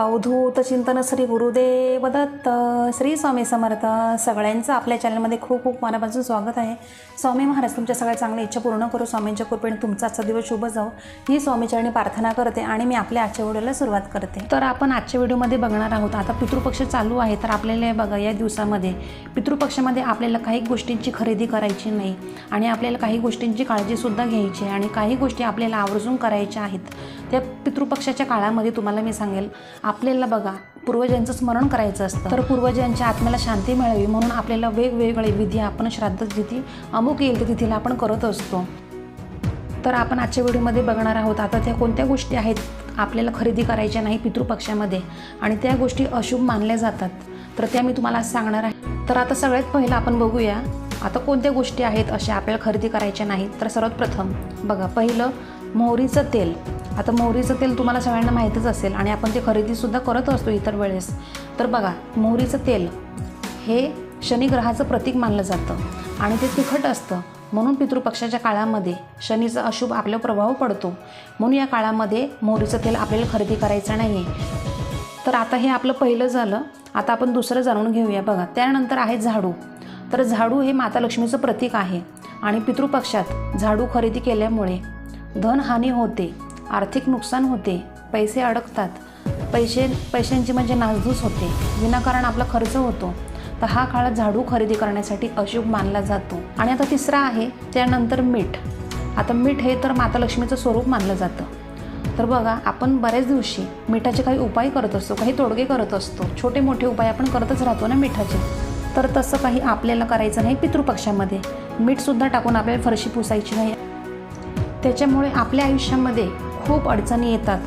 अवधूत चिंतन श्री गुरुदेव दत्त. श्री स्वामी समर्थ सगळ्यांचं आपल्या चॅनलमध्ये खूप खूप मनापासून स्वागत आहे. स्वामी महाराज तुमच्या सगळ्या चांगल्या इच्छा पूर्ण करू. स्वामींच्या कृपेने तुमचा आजचा दिवस शुभ जाऊ ही स्वामीचरणी प्रार्थना करते आणि मी आपल्या आजच्या व्हिडिओला सुरुवात करते. तर आपण आजच्या व्हिडिओमध्ये बघणार आहोत आता पितृपक्ष चालू आहे. तर आपल्याला हे बघा या दिवसामध्ये पितृपक्षामध्ये आपल्याला काही गोष्टींची खरेदी करायची नाही आणि आपल्याला काही गोष्टींची काळजीसुद्धा घ्यायची आहे आणि काही गोष्टी आपल्याला आवर्जून करायच्या आहेत. त्या पितृपक्षाच्या काळामध्ये तुम्हाला मी सांगेल आपल्याला बघा पूर्वजांचं स्मरण करायचं असतं. तर पूर्वजांच्या आत्म्याला शांती मिळावी म्हणून आपल्याला वेगवेगळे विधी आपण श्राद्ध तिथी अमुक येईल तिथीला आपण करत असतो. तर आपण आजच्या व्हिडिओमध्ये बघणार आहोत आता त्या कोणत्या गोष्टी आहेत आपल्याला खरेदी करायच्या नाही पितृपक्षामध्ये आणि त्या गोष्टी अशुभ मानल्या जातात. तर त्या मी तुम्हाला सांगणार आहे. तर आता सगळ्यात पहिलं आपण बघूया आता कोणत्या गोष्टी आहेत अशा आपल्याला खरेदी करायच्या नाहीत. तर सर्वात प्रथम बघा पहिलं मोहरीचं तेल. आता मोहरीचं तेल तुम्हाला सगळ्यांना माहीतच असेल आणि आपण ते खरेदीसुद्धा करत असतो इतर वेळेस. तर बघा मोहरीचं तेल हे शनिग्रहाचं प्रतीक मानलं जातं आणि ते तिखट असतं. म्हणून पितृपक्षाच्या काळामध्ये शनीचा अशुभ आपल्यावर प्रभाव पडतो. म्हणून या काळामध्ये मोहरीचं तेल आपल्याला खरेदी करायचं नाही आहे तर आता हे आपलं पहिलं झालं. आता आपण दुसरं जाणून घेऊया. बघा त्यानंतर आहे झाडू. तर झाडू हे माता लक्ष्मीचं प्रतीक आहे आणि पितृपक्षात झाडू खरेदी केल्यामुळे धनहानी होते आर्थिक नुकसान होते पैसे अडकतात. पैसे पैशांची म्हणजे नासधूस होते. विनाकारण आपला खर्च होतो. तर हा काळ झाडू खरेदी करण्यासाठी अशुभ मानला जातो. आणि आता तिसरा आहे त्यानंतर मीठ. आता मीठ हे तर माता लक्ष्मीचं स्वरूप मानलं जातं. तर बघा आपण बऱ्याच दिवशी मिठाचे काही उपाय करत असतो काही तोडगे करत असतो. छोटे मोठे उपाय आपण करतच राहतो ना मिठाचे. तर तसं काही आपल्याला करायचं नाही पितृपक्षामध्ये. मीठसुद्धा टाकून आपल्याला फरशी पुसायची नाही. त्याच्यामुळे आपल्या आयुष्यामध्ये खूप अडचणी येतात.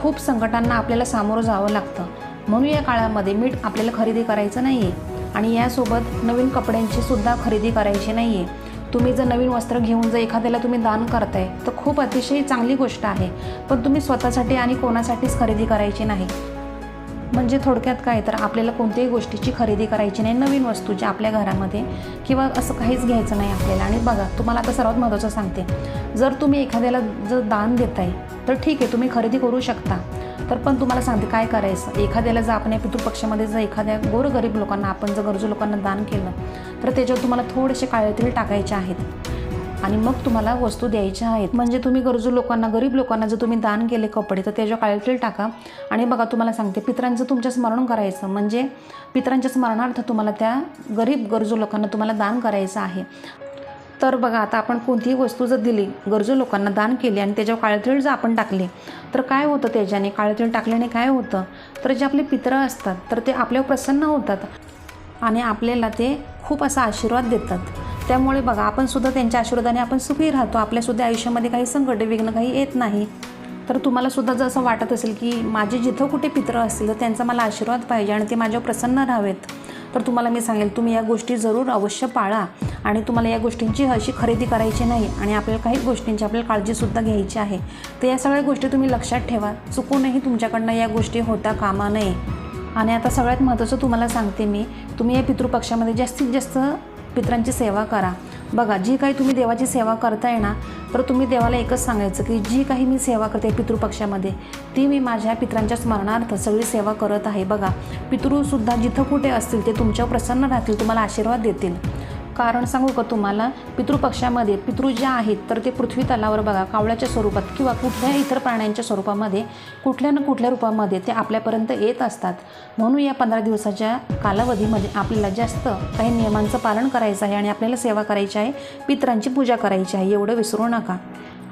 खूप संकटांना आपल्याला सामोरं जावं लागतं. म्हणून या काळामध्ये मीठ आपल्याला खरेदी करायचं नाही आहे आणि यासोबत नवीन कपड्यांची सुद्धा खरेदी करायची नाही आहे तुम्ही जर नवीन वस्त्र घेऊन जर एखाद्याला तुम्ही दान करताय तर खूप अतिशय चांगली गोष्ट आहे. पण तुम्ही स्वतःसाठी आणि कोणासाठीच खरेदी करायची नाही. म्हणजे थोडक्यात काय तर आपल्याला कोणत्याही गोष्टीची खरेदी करायची नाही नवीन वस्तूची आपल्या घरामध्ये किंवा असं काहीच घ्यायचं नाही आपल्याला. आणि बघा तुम्हाला आता सर्वात महत्त्वाचं सांगते. जर तुम्ही एखाद्याला जर दान देताय तर ठीक आहे तुम्ही खरेदी करू शकता. तर पण तुम्हाला सांगते काय करायचं. एखाद्याला जर आपण या पितृपक्षामध्ये जर एखाद्या गोरगरीब लोकांना आपण जर गरजू लोकांना दान केलं तर त्याच्यावर तुम्हाला थोडेसे काळे तेल टाकायचे आहेत. आणि मग तुम्हाला वस्तू द्यायच्या आहेत. म्हणजे तुम्ही गरजू लोकांना गरीब लोकांना जर तुम्ही दान केले कपडे तर त्याच्यावर काळे टाका. आणि बघा तुम्हाला सांगते पितरांचं तुमच्या स्मरण करायचं. म्हणजे पितरांच्या स्मरणार्थ तुम्हाला त्या गरीब गरजू लोकांना तुम्हाला दान करायचं आहे. तर बघा आता आपण कोणतीही वस्तू जर दिली गरजू लोकांना दान केली आणि त्याच्यावर काळतीळ जर आपण टाकले तर काय होतं त्याच्याने? काळतीळ टाकल्याने काय होतं? तर जे आपले पित्र असतात तर ते आपल्यावर प्रसन्न होतात आणि आपल्याला ते खूप असा आशीर्वाद देतात. त्यामुळे बघा आपण सुद्धा त्यांच्या आशीर्वादाने आपण सुखी राहतो. आपल्यासुद्धा आयुष्यामध्ये काही संकट विघ्न काही येत नाही. तर तुम्हाला सुद्धा जर असं वाटत असेल की माझे जिथं कुठे पित्र असतील तर त्यांचा मला आशीर्वाद पाहिजे आणि ते माझ्यावर प्रसन्न राहावेत. तर तुम्हाला मी सांगेल तुम्ही या गोष्टी जरूर अवश्य पाळा आणि तुम्हाला या गोष्टींची अशी खरेदी करायची नाही आणि आपल्याला काही गोष्टींची आपल्याला काळजीसुद्धा घ्यायची आहे. तर या सगळ्या गोष्टी तुम्ही लक्षात ठेवा. चुकूनही तुमच्याकडनं या गोष्टी होता कामा नये. आणि आता सगळ्यात महत्त्वाचं तुम्हाला सांगते मी तुम्ही या पितृपक्षामध्ये जास्तीत जास्त पित्रांची सेवा करा. बघा जी काही तुम्ही देवाची सेवा करताय ना तर तुम्ही देवाला एकच सांगायचं की जी काही मी सेवा करते पितृपक्षामध्ये ती मी माझ्या पित्रांच्या स्मरणार्थ सगळी सेवा करत आहे. बघा पितृसुद्धा जिथं कुठे असतील ते तुमच्यावर प्रसन्न राहतील तुम्हाला आशीर्वाद देतील. कारण सांगू का तुम्हाला? पितृपक्षामध्ये पितृ जे आहेत तर ते पृथ्वी तलावर बघा कावळ्याच्या स्वरूपात किंवा कुठल्याही इतर प्राण्यांच्या स्वरूपामध्ये कुठल्या ना कुठल्या रूपामध्ये ते आपल्यापर्यंत येत असतात. म्हणून या पंधरा दिवसाच्या कालावधीमध्ये आपल्याला जास्त काही नियमांचं पालन करायचं आहे आणि आपल्याला सेवा करायची आहे पितरांची पूजा करायची आहे एवढं विसरू नका.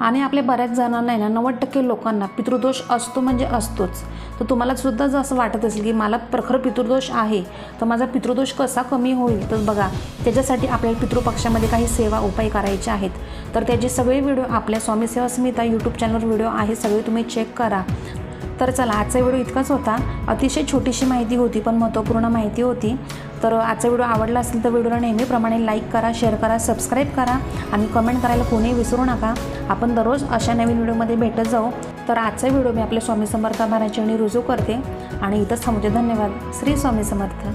आणि आपल्या बऱ्याच जणांना आहे ना नव्वद टक्के लोकांना पितृदोष असतो म्हणजे असतोच. तर तुम्हाला सुद्धा जर असं वाटत असेल की मला प्रखर पितृदोष आहे तर माझा पितृदोष कसा कमी होईल? तर बघा त्याच्यासाठी आपल्याला पितृपक्षामध्ये काही सेवा उपाय करायचे आहेत. तर त्याचे सगळे व्हिडिओ आपल्या स्वामी सेवा यूट्यूब चॅनलवर व्हिडिओ आहे सगळे तुम्ही चेक करा. तर चला आजचा व्हिडिओ इतकाच होता. अतिशय छोटीशी माहिती होती पण महत्त्वपूर्ण माहिती होती. तर आजचा व्हिडिओ आवडला असेल तर व्हिडिओला नेहमीप्रमाणे लाईक करा शेअर करा सबस्क्राईब करा आणि कमेंट करायला कोणीही विसरू नका. आपण दररोज अशा नवीन व्हिडिओमध्ये भेटत जाऊ. तर आजचा व्हिडिओ मी आपल्या स्वामी समर्थ महाराजांनी रुजू करते. आणि इथंच थांबते. धन्यवाद. श्री स्वामी समर्थ.